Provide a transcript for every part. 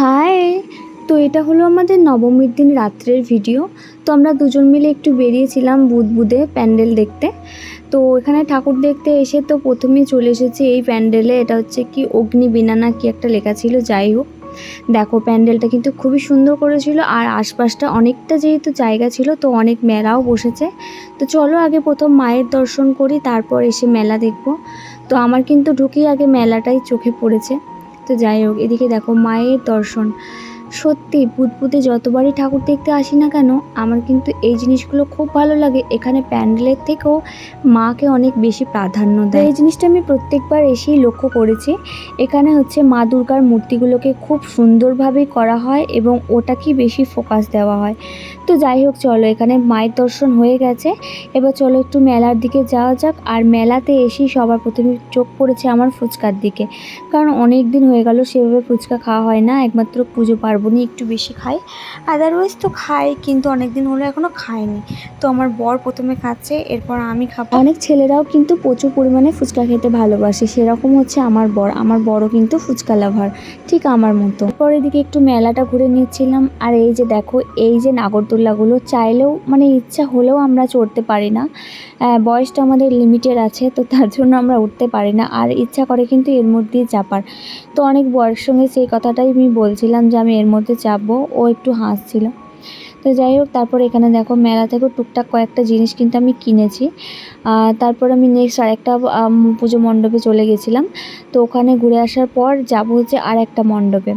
High, তো এটা হলো আমাদের নবমীর দিন রাত্রের ভিডিও। তো আমরা দুজন মিলে একটু বেরিয়েছিলাম বুদবুদে প্যান্ডেল দেখতে। তো এখানে ঠাকুর দেখতে এসে তো প্রথমেই চলে এসেছি এই প্যান্ডেলে। এটা হচ্ছে কি অগ্নিবীণা না কি একটা লেখা ছিল, যাই হোক। দেখো, প্যান্ডেলটা কিন্তু খুবই সুন্দর করেছিল আর আশপাশটা অনেকটা যেহেতু জায়গা ছিল, তো অনেক মেলাও বসেছে। তো চলো আগে প্রথম মায়ের দর্শন করি, তারপর এসে মেলা দেখব। তো আমার কিন্তু ঢুকেই আগে মেলাটাই চোখে পড়েছে। তো যাই হোক এদিকে দেখো মায়ের দর্শন। সত্যি বুদবুদে যতবারই ঠাকুর দেখতে আসি না কেন আমার কিন্তু এই জিনিসগুলো খুব ভালো লাগে। এখানে প্যান্ডেলের থেকেও মাকে অনেক বেশি প্রাধান্য দেয়। এই জিনিসটা আমি প্রত্যেকবার এসেই লক্ষ্য করেছি। এখানে হচ্ছে মা দুর্গার মূর্তিগুলোকে খুব সুন্দরভাবে করা হয় এবং ওটাকেই বেশি ফোকাস দেওয়া হয়। তো যাই হোক চলো এখানে মায়ের দর্শন হয়ে গেছে। এবার চলো একটু মেলার দিকে যাওয়া যাক। আর মেলাতে এসেই সবার প্রথমে চোখ পড়েছে আমার ফুচকার দিকে। কারণ অনেক দিন হয়ে গেল সেভাবে ফুচকা খাওয়া হয় না একমাত্র পুজো পার্বণে। একটু বেশি খাই। আদারওয়াইজ তো খাই, কিন্তু অনেক দিন হলো এখনও খাইনি। তো আমার বর প্রথমে খাচ্ছে, এরপর আমি খাব। অনেক ছেলেরাও কিন্তু প্রচুর পরিমাণে ফুচকা খেতে ভালোবাসে, সেরকম হচ্ছে আমার বর। আমার বড় কিন্তু ফুচকা লাভার ঠিক আমার মতো। পরের দিকে একটু মেলাটা ঘুরে নিচ্ছিলাম, আর এই যে দেখো, এই যে নাগরদোল্লাগুলো, চাইলেও মানে ইচ্ছা হলেও আমরা চড়তে পারি না। বয়সটা আমাদের লিমিটেড আছে, তো তার জন্য আমরা উঠতে পারি না, আর ইচ্ছা করে কিন্তু এর মধ্যেই চাপার। তো অনেক বরের সঙ্গে সেই কথাটাই আমি বলছিলাম যে আমি এর মধ্যে চাপবো, ও একটু হাসছিল। তো যাই হোক, তারপর এখানে দেখো মেলা থেকে টুকটাক কয়েকটা জিনিস কিন্তু আমি কিনেছি। তারপর আমি নেক্সট আরেকটা পুজো মণ্ডপে চলে গেছিলাম। তো ওখানে ঘুরে আসার পর যাব হচ্ছে আর একটা মণ্ডপে।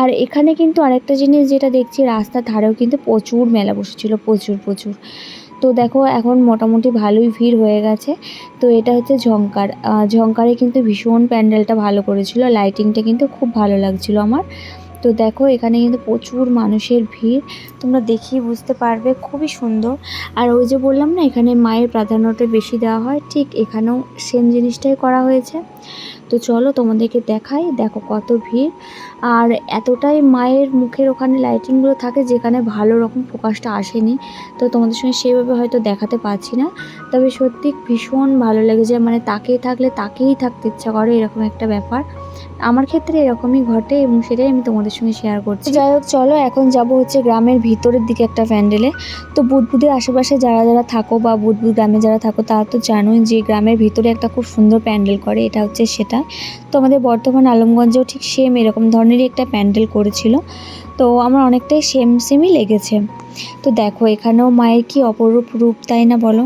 আর এখানে কিন্তু আরেকটা জিনিস যেটা দেখছি, রাস্তার ধারেও কিন্তু প্রচুর মেলা বসেছিল, প্রচুর প্রচুর। তো দেখো এখন মোটামুটি ভালোই ভিড় হয়ে গেছে। তো এটা হচ্ছে ঝঙ্কার ঝঙ্কারে কিন্তু ভীষণ প্যান্ডেলটা ভালো করেছিল লাইটিংটা কিন্তু খুব ভালো লাগছিল আমার। তো দেখো, এখানে কিন্তু প্রচুর মানুষের ভিড়। তোমরা দেখেই বুঝতে পারবে, খুবই সুন্দর। আর ওই যে বললাম না, এখানে মায়ের প্রাধান্যটা বেশি দেওয়া হয়। ঠিক এখানেও সেম জিনিসটাই করা হয়েছে। তো চলো তোমাদেরকে দেখাই, দেখো কত ভিড়। আর এতটাই মায়ের মুখের ওখানে লাইটিংগুলো থাকে যেখানে ভালো রকম ফোকাসটা আসেনি। তো তোমাদের সঙ্গে সেভাবে হয়তো দেখাতে পারছি না। তবে সত্যি ভীষণ ভালো লেগেছে মানে তাকিয়ে থাকলে তাকেই থাকতে ইচ্ছা করে, এরকম একটা ব্যাপার। আমার ক্ষেত্রে এরকমই ঘটে এবং সেটাই আমি তোমাদের সঙ্গে শেয়ার করছি। যাই হোক, চলো এখন যাব হচ্ছে গ্রামের ভিতরের দিকে একটা প্যান্ডেলে তো বুদবুদের আশেপাশে যারা যারা থাকো বা বুদবুদ গ্রামে যারা থাকো, তারা তো জানোই যে গ্রামের ভিতরে একটা খুব সুন্দর প্যান্ডেল করে, এটা হচ্ছে সেটা। তো আমাদের বর্তমান আলমগঞ্জেও ঠিক সেম এরকম ধরনেরই একটা প্যান্ডেল করেছিল। তো আমার অনেকটাই সেম সেমই লেগেছে। তো দেখো, এখানেও মায়ের কি অপরূপ রূপ, তাই না বলো?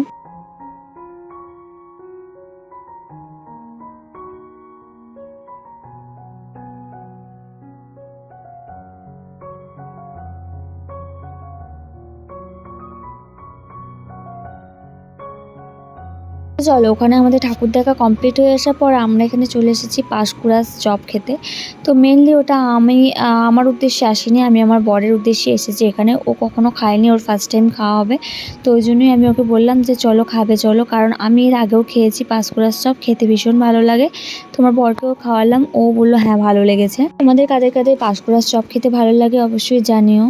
চলো, ওখানে আমাদের ঠাকুর দেখা কমপ্লিট হয়ে আসার পর আমরা এখানে চলে এসেছি পাঁশকুড়াস চপ খেতে। তো মেনলি ওটা আমি আমার উদ্দেশ্যে আসিনি, আমি আমার বরের উদ্দেশ্যে এসেছি এখানে। ও কখনো খায়নি, ওর ফার্স্ট টাইম খাওয়া হবে। তো ওই জন্যই আমি ওকে বললাম যে, চলো, খাবে, চলো। কারণ আমি এর আগেও খেয়েছি পাঁশকুড়াস চপ, খেতে ভীষণ ভালো লাগে। তোমার বরকেও খাওয়ালাম, ও বলল হ্যাঁ ভালো লেগেছে। তোমাদের কাদের কাদের পাঁশকুড়াস চপ খেতে ভালো লাগে অবশ্যই জানিও।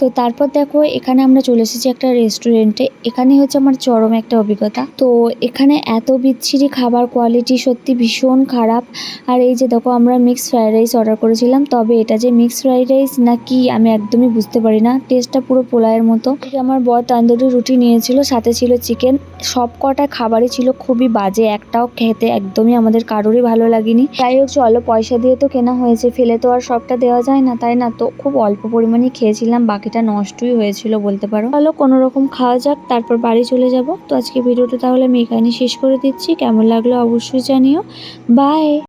তো তারপর দেখো, এখানে আমরা চলে এসেছি একটা রেস্টুরেন্টে এখানে হচ্ছে আমার চরম একটা অভিজ্ঞতা। তো এখানে এত বিচ্ছিরি খাবার কোয়ালিটি সত্যি ভীষণ খারাপ। আর এই যে দেখো, আমরা মিক্স ফ্রাইড রাইস অর্ডার করেছিলাম, তবে এটা যে মিক্স ফ্রাইড রাইস না কি আমি একদমই বুঝতে পারি না। টেস্টটা পুরো পোলায়ের মতো। আমার বর তান্দুরি রুটি নিয়েছিল, সাথে ছিল চিকেন সব কটা খাবারই ছিল খুবই বাজে, একটাও খেতে একদমই আমাদের কারোরই ভালো লাগেনি। তাই হোক, চলো, পয়সা দিয়ে তো কেনা হয়েছে, ফেলে তো আর সবটা দেওয়া যায় না, তাই না? তো খুব অল্প পরিমাণে খেয়েছিলাম, বাকিটা নষ্টই হয়েছিল বলতে পারো। চলো, কোনো রকম খাওয়া যাক, তারপর বাড়ি চলে যাব। তো আজকে ভিডিওটা তাহলে আমি এখানে শেষ করে দিচ্ছি। কেমন লাগল অবশ্যই জানিও। বাই